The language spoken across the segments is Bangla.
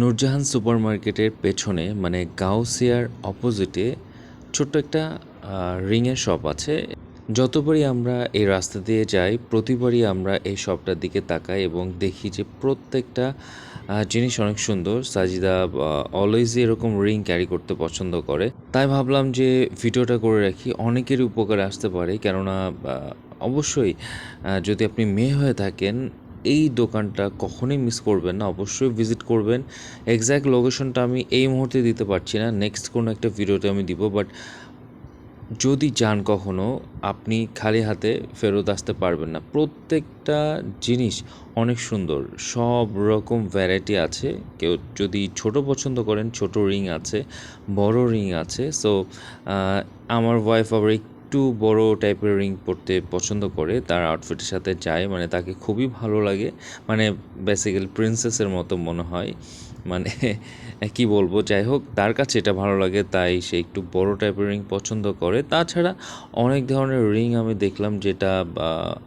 নূরজাহান সুপার মার্কেটের পেছনে মানে গাউসিয়ার অপোজিটে, ছোট্ট একটা রিংয়ের শপ আছে। যতবারই আমরা এই রাস্তা দিয়ে যাই, প্রতিবারই আমরা এই শপটার দিকে তাকাই এবং দেখি যে প্রত্যেকটা জিনিস অনেক সুন্দর। সাজিদা অলওয়েজই এরকম রিং ক্যারি করতে পছন্দ করে। তাই ভাবলাম যে ভিডিওটা করে রাখি। অনেকেরই উপকারে আসতে পারে। কেননা অবশ্যই যদি আপনি মেয়ে হয়ে থাকেন এই দোকানটা কখনোই মিস করবেন না। অবশ্যই ভিজিট করবেন। এক্স্যাক্ট লোকেশনটা আমি এই মুহূর্তে দিতে পারছি না। নেক্সট কোনো একটা ভিডিওতে আমি দিব। বাট যদি যান কখনো, আপনি খালি হাতে ফেরত আসতে পারবেন না। প্রত্যেকটা জিনিস অনেক সুন্দর। সব রকম ভ্যারাইটি আছে। কেউ যদি ছোট পছন্দ করেন, ছোট রিং আছে, বড় রিং আছে। সো আমার ওয়াইফ আবার একটু বড় টাইপের রিং পরতে পছন্দ করে, তার আউটফিটের সাথে যায় মানে তাকে খুবই ভালো লাগে। মানে বেসিক্যালি প্রিন্সেসের মতো মনে হয়। মানে কি বলব, যাই হোক, তার কাছে এটা ভালো লাগে, তাই সে একটু বড় টাইপের রিং পছন্দ করে। তাছাড়া অনেক ধরনের রিং আমি দেখলাম যেটা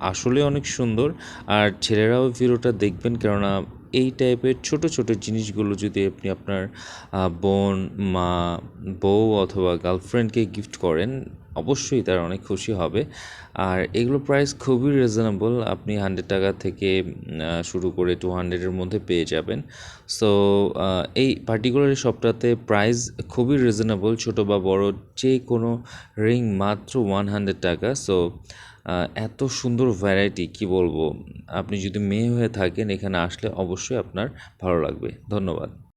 আসলে অনেক সুন্দর। আর ছেলেরাও ভিডিওটা দেখবেন, কেননা এই টাইপের ছোট ছোট জিনিসগুলো যদি আপনি আপনার বোন, মা, বউ অথবা গার্লফ্রেন্ডকে গিফট করেন, অবশ্যই তারা অনেক খুশি হবে। আর এগুলো প্রাইস খুবই রিজনেবল আপনি হান্ড্রেড টাকা থেকে শুরু করে টু হান্ড্রেডের মধ্যে পেয়ে যাবেন। সো এই পার্টিকুলার শপটাতে প্রাইস খুবই রিজনেবল ছোট বা বড় যে কোনো রিং মাত্র ওয়ান হান্ড্রেড টাকা। সো এত সুন্দর ভ্যারাইটি কি বলব? আপনি যদি মেয়ে হয়ে থাকেন, এখানে আসলে অবশ্যই আপনার ভালো লাগবে। ধন্যবাদ।